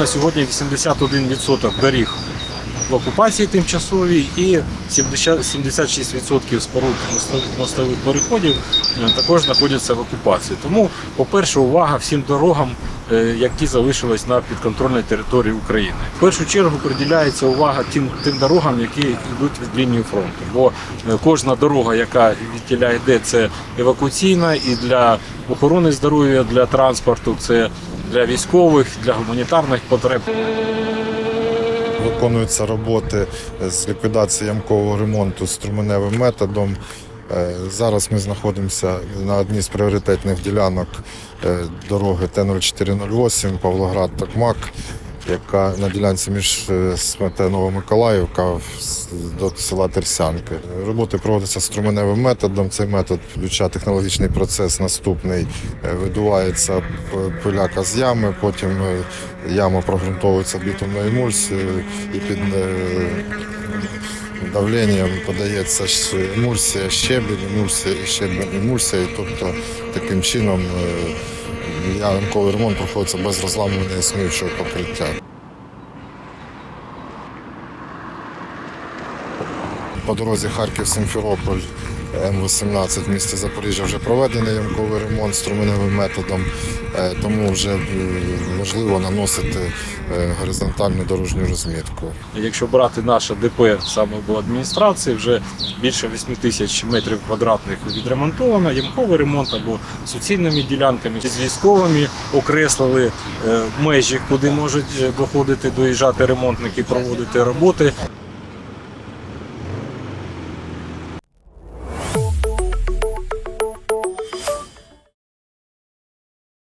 На сьогодні 81% доріг в окупації тимчасовій і 76% споруд мостових- переходів е, також знаходяться в окупації. Тому, по-перше, увага всім дорогам, е, які залишились на підконтрольній території України. В першу чергу приділяється увага тим, тим дорогам, які йдуть від лінії фронту. Бо е, кожна дорога, яка від тіля йде, це евакуаційна і для охорони здоров'я, для транспорту, це для військових, для гуманітарних потреб. Виконуються роботи з ліквідації ямкового ремонту струменевим методом. Е, Зараз ми знаходимося на одній з пріоритетних ділянок е, дороги Т-0408 Павлоград Токмак, яка на ділянці між е, СМТ Новомиколаївка до села Терсянки. Роботи проводяться струменевим методом. Цей метод включає технологічний процес наступний. Е, Видувається пиляка з ями, потім е, яма прогрунтовується бітумною емульсією і під давленням подається емульсія, щебінь, емульсія і щебінь, емульсія. Тобто таким чином е, ямковий ремонт проходиться без розламування існуючого покриття. По дорозі Харків-Симферополь М-18 в місті Запоріжжя вже проведений ямковий ремонт струменевим методом, е, тому вже е, можливо наносити е, горизонтальну дорожню розмітку. Якщо брати наше ДП саме в адміністрації, вже більше 8 тисяч метрів квадратних відремонтовано, ямковий ремонт або суцільними ділянками з військовими окреслили межі, куди можуть доходити, доїжджати ремонтники, проводити роботи.